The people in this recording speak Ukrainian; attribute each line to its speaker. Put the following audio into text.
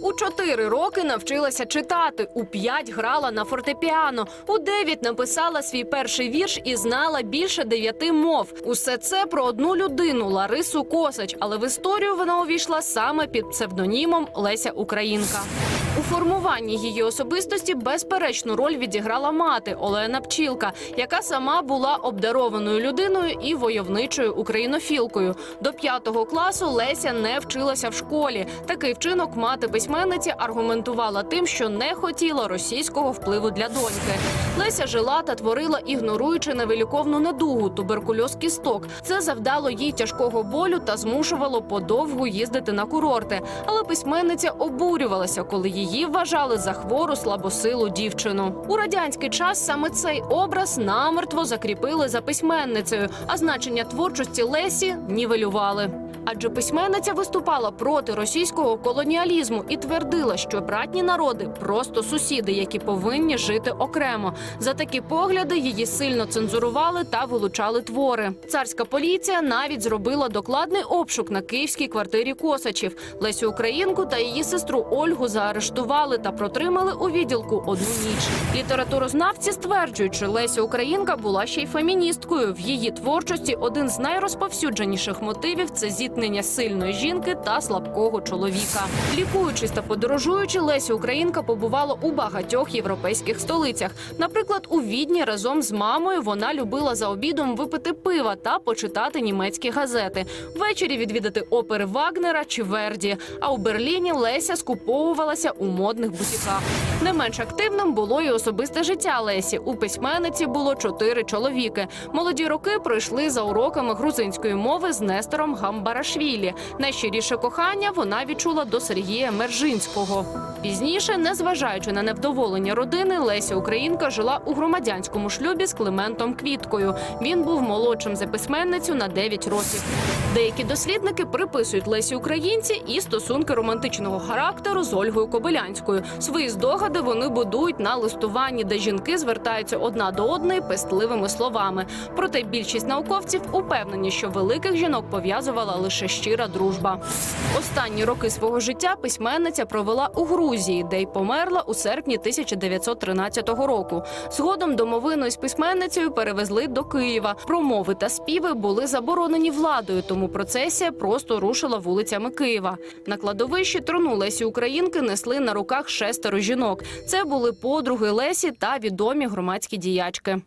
Speaker 1: У чотири роки навчилася читати, у п'ять грала на фортепіано, у дев'ять написала свій перший вірш і знала більше дев'яти мов. Усе це про одну людину Ларису Косач, але в історію вона увійшла саме під псевдонімом Леся Українка. У формуванні її особистості безперечну роль відіграла мати Олена Пчілка, яка сама була обдарованою людиною і войовничою українофілкою. До п'ятого класу Леся не вчилася в школі. Такий вчинок мати письменниці аргументувала тим, що не хотіла російського впливу для доньки. Леся жила та творила, ігноруючи невиліковну недугу туберкульоз кісток. Це завдало їй тяжкого болю та змушувало подовгу їздити на курорти. Але письменниця обурювалася, коли її вважали за хвору слабосилу дівчину. У радянський час саме цей образ намертво закріпили за письменницею, а значення творчості Лесі нівелювали. Адже письменниця виступала проти російського колоніалізму і твердила, що братні народи просто сусіди, які повинні жити окремо. За такі погляди її сильно цензурували та вилучали твори. Царська поліція навіть зробила докладний обшук на київській квартирі Косачів. Лесю Українку та її сестру Ольгу заарештували та протримали у відділку одну ніч. Літературознавці стверджують, що Леся Українка була ще й феміністкою. В її творчості один з найрозповсюдженіших мотивів це зіткнення сильної жінки та слабкого чоловіка. Лікуючись та подорожуючи, Леся Українка побувала у багатьох європейських столицях. Наприклад, у Відні разом з мамою вона любила за обідом випити пива та почитати німецькі газети. Ввечері відвідати опери Вагнера чи Верді. А у Берліні Леся скуповувалася у модних бутіках. Не менш активним було і особисте життя Лесі. У письменниці було чотири чоловіки. Молоді роки пройшли за уроками грузинської мови з Нестором Гамбарашвілі. Найщиріше кохання вона відчула до Сергія Мержинського. Пізніше, незважаючи на невдоволення родини, Леся Українка жила у громадянському шлюбі з Климентом Квіткою. Він був молодшим за письменницю на 9 років. Деякі дослідники приписують Лесі Українці і стосунки романтичного характеру з Ольгою Кобилянською. Свої здогади вони будують на листуванні, де жінки звертаються одна до одної пестливими словами. Проте більшість науковців упевнені, що великих жінок пов'язувала лише щира дружба. Останні роки свого життя письменниця провела у Грузії, де й померла у серпні 1913 року. Згодом домовину із письменницею перевезли до Києва. Промови та співи були заборонені владою, тому процесія просто рушила вулицями Києва. На кладовищі трону Лесі Українки несли на руках шестеро жінок. Це були подруги Лесі та відомі громадські діячки.